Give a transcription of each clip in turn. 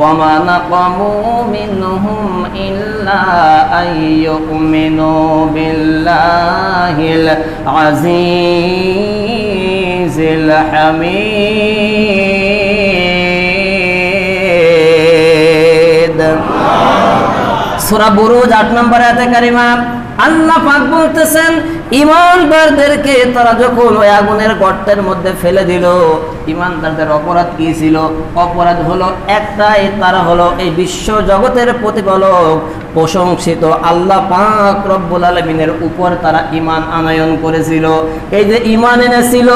وما نقموا منهم إلا أن يؤمنوا بالله العزيز الحميد সূরা বুরুজ 8 নম্বর আয়াতে কারিমা আল্লাহ পাক বলতেছেন ইমানদারদেরকে তারা যখন ওই আগুনের গর্তের মধ্যে ফেলে দিল, ইমানদারদের অপরাধ কি ছিল? অপরাধ হলো একটাই, তারা হলো এই বিশ্ব জগতের প্রতিপালক প্রশংসিত আল্লাহ পাক রব্বুল আলমিনের উপর তারা ইমান আনয়ন করেছিল। এই যে ইমান এনেছিল,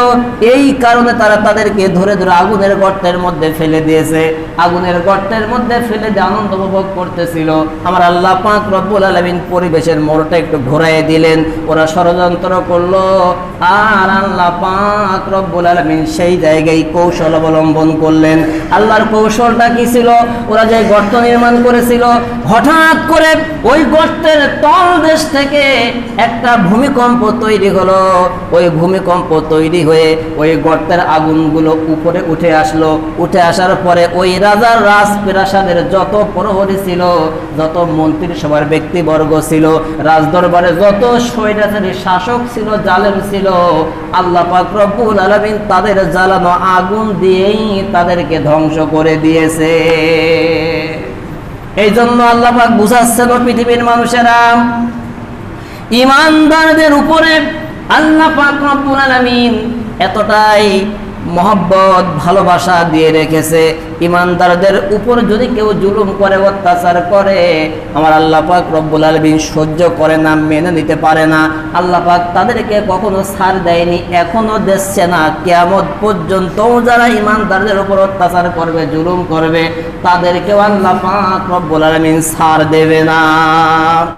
এই কারণে তারা তাদেরকে ধরে ধরে আগুনের গর্তের মধ্যে ফেলে দিয়েছে। আগুনের গর্তের মধ্যে ফেলে দিয়ে আনন্দ উপভোগ করতেছিল। আমার আল্লাহ পাক রব্বুল আলমিন পরিবেশের মোড়টা একটু ঘোরাই দিলেন। ওরা ষড়যন্ত্র করল। আর আল্লাহ পাক রব্বুল আলমিন সেই জায়গায় কৌশল অবলম্বন করলেন। আল্লাহর কৌশলটা কি ছিল? ওরা যে গর্ত নির্মাণ করেছিল, হঠাৎ করে ওই গর্তের তল দেশ থেকে একটা ভূমিকম্প তৈরি হলো। ওই ভূমিকম্প তৈরি হয়ে ওই গর্তের আগুনগুলো উপরে উঠে আসলো। উঠে আসার পরে ওই রাজার রাজপ্রাসাদের যত প্রহরী ছিল, যত মন্ত্রী সবার ব্যক্তিবর্গ ছিল রাজদরবারে যত স্বৈরাচারী শাসক ছিল, জালেম ছিল, আল্লাহ পাক আলামিন তাদের জ্বালানো আগুন দিয়েই তাদেরকে ধ্বংস করে দিয়েছে। এই জন্য আল্লাহ পাক বুঝাচ্ছেন পৃথিবীর মানুষেরা। ইমানদারদের উপরে আল্লাহ পাক রব্বুল আলামিন এতটাই মহব্বত, ভালোবাসা দিয়ে রেখেছে। ইমানদারদের উপর যদি কেউ জুলুম করে, অত্যাচার করে, আমার আল্লাহ পাক রব্বুল আলমিন সহ্য করে না, মেনে নিতে পারে না। আল্লাহ পাক তাদেরকে কখনো ছাড় দেয়নি, এখনও দেখছে না। কেয়ামত পর্যন্ত যারা ইমানদারদের উপর অত্যাচার করবে, জুলুম করবে, তাদেরকেও আল্লাহ পাক রব্বুল আলমিন ছাড় দেবে না।